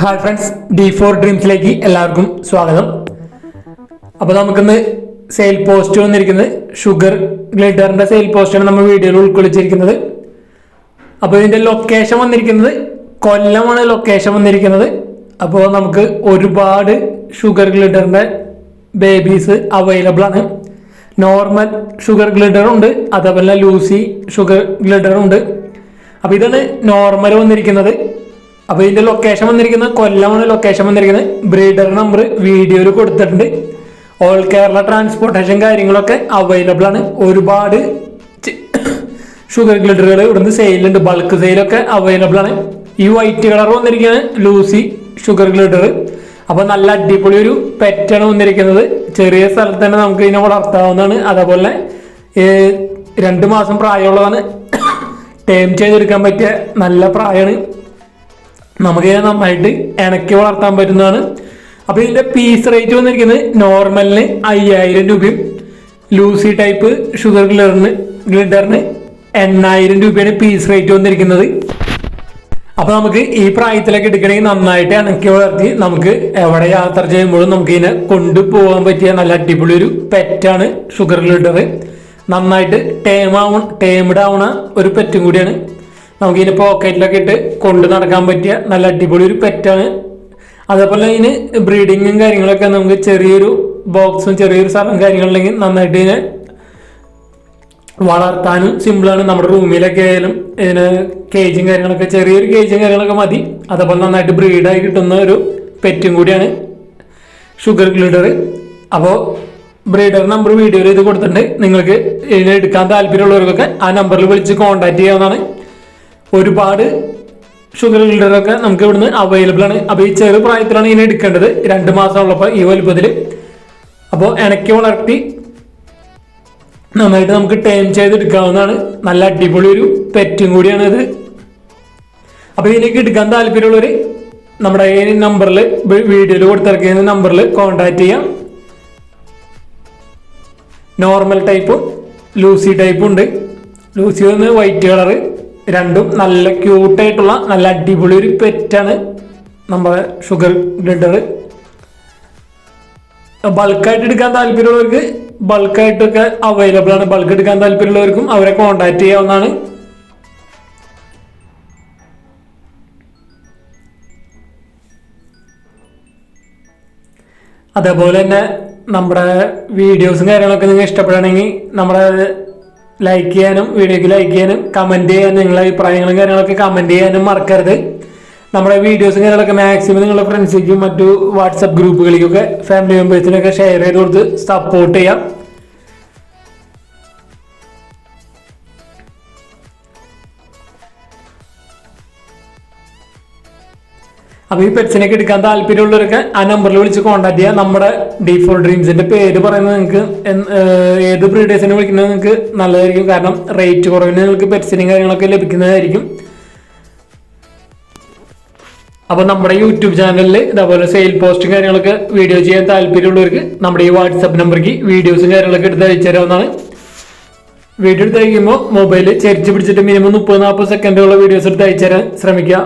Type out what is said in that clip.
Hi friends D four ഡ്രീംസിലേക്ക് എല്ലാവർക്കും സ്വാഗതം. അപ്പോൾ നമുക്കിന്ന് സെയിൽ പോസ്റ്റ് വന്നിരിക്കുന്നത് ഷുഗർ ഗ്ലിറ്ററിന്റെ സെയിൽ പോസ്റ്റാണ് നമ്മൾ വീഡിയോയിൽ ഉൾക്കൊള്ളിച്ചിരിക്കുന്നത്. അപ്പോൾ ഇതിന്റെ ലൊക്കേഷൻ വന്നിരിക്കുന്നത് കൊല്ലമാണ് ലൊക്കേഷൻ വന്നിരിക്കുന്നത്. അപ്പോൾ നമുക്ക് ഒരുപാട് ഷുഗർ ഗ്ലിറ്ററിന്റെ ബേബീസ് അവൈലബിൾ ആണ്. നോർമൽ ഷുഗർ ഗ്ലിറ്റർ ഉണ്ട് അതേപോലെ ലൂസി ഷുഗർ ഗ്ലിറ്റർ ഉണ്ട്. അപ്പോൾ ഇതാണ് നോർമൽ വന്നിരിക്കുന്നത്. അപ്പോൾ ഇതിന്റെ ലൊക്കേഷൻ വന്നിരിക്കുന്നത് കൊല്ലമാണ് ലൊക്കേഷൻ വന്നിരിക്കുന്നത്. ബ്രീഡർ നമ്പർ വീഡിയോയിൽ കൊടുത്തിട്ടുണ്ട്. ഓൾ കേരള ട്രാൻസ്പോർട്ടേഷൻ കാര്യങ്ങളൊക്കെ അവൈലബിൾ ആണ്. ഒരുപാട് ഷുഗർ ഗ്ലിറ്ററുകൾ ഇവിടുന്ന് സെയിലുണ്ട് ബൾക്ക് സെയിലൊക്കെ അവൈലബിൾ ആണ്. ഈ വൈറ്റ് കളർ വന്നിരിക്കുന്നത് ലൂസി ഷുഗർ ഗ്ലിഡർ അപ്പോൾ നല്ല അടിപൊളി ഒരു പെറ്റാണ് വന്നിരിക്കുന്നത്. ചെറിയ സ്ഥലത്ത് തന്നെ നമുക്ക് ഇതിനെ വളർത്താവുന്നതാണ്. അതേപോലെ രണ്ട് മാസം പ്രായമുള്ളതാണ്. ടേം ചെയ്തെടുക്കാൻ പറ്റിയ നല്ല പ്രായമാണ് നമുക്ക് നന്നായിട്ട് ഇണക്കി വളർത്താൻ പറ്റുന്നതാണ്. അപ്പോൾ ഇതിന്റെ പീസ് റേറ്റ് വന്നിരിക്കുന്നത് നോർമലിന് അയ്യായിരം രൂപയും ലൂസി ടൈപ്പ് ഷുഗർ ഗ്ലിഡറിന് ഗ്ലിഡറിന് എണ്ണായിരം രൂപയാണ് പീസ് റേറ്റ് വന്നിരിക്കുന്നത്. അപ്പൊ നമുക്ക് ഈ പ്രായത്തിലൊക്കെ എടുക്കണമെങ്കിൽ നന്നായിട്ട് ഇണക്കി വളർത്തി നമുക്ക് എവിടെ യാത്ര ചെയ്യുമ്പോഴും നമുക്ക് ഇതിനെ കൊണ്ടുപോകാൻ പറ്റിയ നല്ല അടിപൊളി ഒരു പെറ്റാണ് ഷുഗർ ഗ്ലിഡർ നന്നായിട്ട് ടേം ആവണ ടേംഡ് ആവണ ഒരു പെറ്റും കൂടിയാണ്. നമുക്ക് ഇതിന് പോക്കറ്റിലൊക്കെ ഇട്ട് കൊണ്ട് നടക്കാൻ പറ്റിയ നല്ല അടിപൊളി ഒരു പെറ്റാണ് അതേപോലെ ഇതിന് ബ്രീഡിങ്ങും കാര്യങ്ങളൊക്കെ നമുക്ക് ചെറിയൊരു ബോക്സും ചെറിയൊരു സ്ഥലം കാര്യങ്ങളുണ്ടെങ്കിൽ നന്നായിട്ട് ഇതിനെ വളർത്താനും സിമ്പിളാണ് നമ്മുടെ റൂമിലൊക്കെ ആയാലും ഇതിന് കേജും കാര്യങ്ങളൊക്കെ ചെറിയൊരു കേജും കാര്യങ്ങളൊക്കെ മതി. അതേപോലെ നന്നായിട്ട് ബ്രീഡായി കിട്ടുന്ന ഒരു പെറ്റും കൂടിയാണ് ഷുഗർ ഗ്ലിഡർ അപ്പോൾ ബ്രീഡർ നമ്പർ വീഡിയോയിൽ ഇത് കൊടുത്തിട്ടുണ്ട്. നിങ്ങൾക്ക് ഇതിനെടുക്കാൻ താല്പര്യമുള്ളവർക്കൊക്കെ ആ നമ്പറിൽ വിളിച്ച് കോൺടാക്ട് ചെയ്യാവുന്നതാണ്. ഒരുപാട് ഷുഗർ ഒക്കെ നമുക്ക് ഇവിടുന്ന് അവൈലബിൾ ആണ്. അപ്പോൾ ഈ ചെറു പ്രായത്തിലാണ് ഇതിനെ എടുക്കേണ്ടത്. രണ്ട് മാസം ഈ വലുപ്പത്തിൽ അപ്പോൾ ഇണക്കി വളർത്തി നന്നായിട്ട് നമുക്ക് ടേം ചെയ്ത് ചെയ്തെടുക്കാവുന്നതാണ്. നല്ല അടിപൊളി ഒരു പെറ്റും കൂടിയാണ് ഇത് അപ്പൊ ഇതിലേക്ക് എടുക്കാൻ താല്പര്യമുള്ളവർ നമ്മുടെ ഈ നമ്പറിൽ വീഡിയോയിൽ കൊടുത്തിറക്കിയ നമ്പറിൽ കോൺടാക്റ്റ് ചെയ്യാം. നോർമൽ ടൈപ്പും ലൂസി ടൈപ്പും ഉണ്ട്. ലൂസി വന്ന് വൈറ്റ് കളറ് രണ്ടും നല്ല ക്യൂട്ടായിട്ടുള്ള നല്ല അടിപൊളി ഒരു പെറ്റാണ് നമ്മുടെ ഷുഗർ ഗ്രിഡർ ബൾക്കായിട്ട് എടുക്കാൻ താല്പര്യമുള്ളവർക്ക് ബൾക്കായിട്ടൊക്കെ അവൈലബിൾ ആണ്. ബൾക്ക് എടുക്കാൻ താല്പര്യമുള്ളവർക്കും അവരെ കോൺടാക്ട് ചെയ്യാവുന്നതാണ്. അതേപോലെ തന്നെ നമ്മുടെ വീഡിയോസും കാര്യങ്ങളൊക്കെ നിങ്ങൾ ഇഷ്ടപ്പെടുകയാണെങ്കിൽ നമ്മുടെ ലൈക്ക് ചെയ്യാനും വീഡിയോയ്ക്ക് ലൈക്ക് ചെയ്യാനും കമന്റ് ചെയ്യാനും നിങ്ങളുടെ അഭിപ്രായങ്ങളും കാര്യങ്ങളൊക്കെ കമന്റ് ചെയ്യാനും മറക്കരുത്. നമ്മുടെ വീഡിയോസും കാര്യങ്ങളൊക്കെ മാക്സിമം നിങ്ങളുടെ ഫ്രണ്ട്സിലേക്കും മറ്റു വാട്സപ്പ് ഗ്രൂപ്പുകളിലേക്കൊക്കെ ഫാമിലി മെമ്പേഴ്സിനൊക്കെ ഷെയർ ചെയ്ത് കൊടുത്ത് സപ്പോർട്ട് ചെയ്യാം. അപ്പോൾ ഈ പെറ്റ്സിനൊക്കെ എടുക്കാൻ താല്പര്യമുള്ളവരൊക്കെ ആ നമ്പറിൽ വിളിച്ച് കോൺടാക്ട് ചെയ്യാം. നമ്മുടെ ഡി ഡ്രീംസിന്റെ പേര് പറയുന്നത് നിങ്ങൾക്ക് ഏത് ബ്രീഡേഴ്സിനെ വിളിക്കുന്നത് നിങ്ങൾക്ക് നല്ലതായിരിക്കും. കാരണം റേറ്റ് കുറവിന് നിങ്ങൾക്ക് പെറ്റ്സിനും കാര്യങ്ങളൊക്കെ ലഭിക്കുന്നതായിരിക്കും. അപ്പോൾ നമ്മുടെ യൂട്യൂബ് ചാനലിൽ ഇതേപോലെ സെയിൽ പോസ്റ്റും കാര്യങ്ങളൊക്കെ വീഡിയോ ചെയ്യാൻ താല്പര്യമുള്ളവർക്ക് നമ്മുടെ ഈ വാട്സപ്പ് നമ്പർക്ക് വീഡിയോസും കാര്യങ്ങളൊക്കെ എടുത്ത് അയച്ചു തരാവുന്നതാണ്. വീഡിയോ എടുത്ത് അയക്കുമ്പോൾ മൊബൈൽ ചെരിച്ച് പിടിച്ചിട്ട് മിനിമം മുപ്പത് നാൽപ്പത് സെക്കൻഡുള്ള വീഡിയോസ് എടുത്ത് അയച്ചു തരാൻ ശ്രമിക്കുക.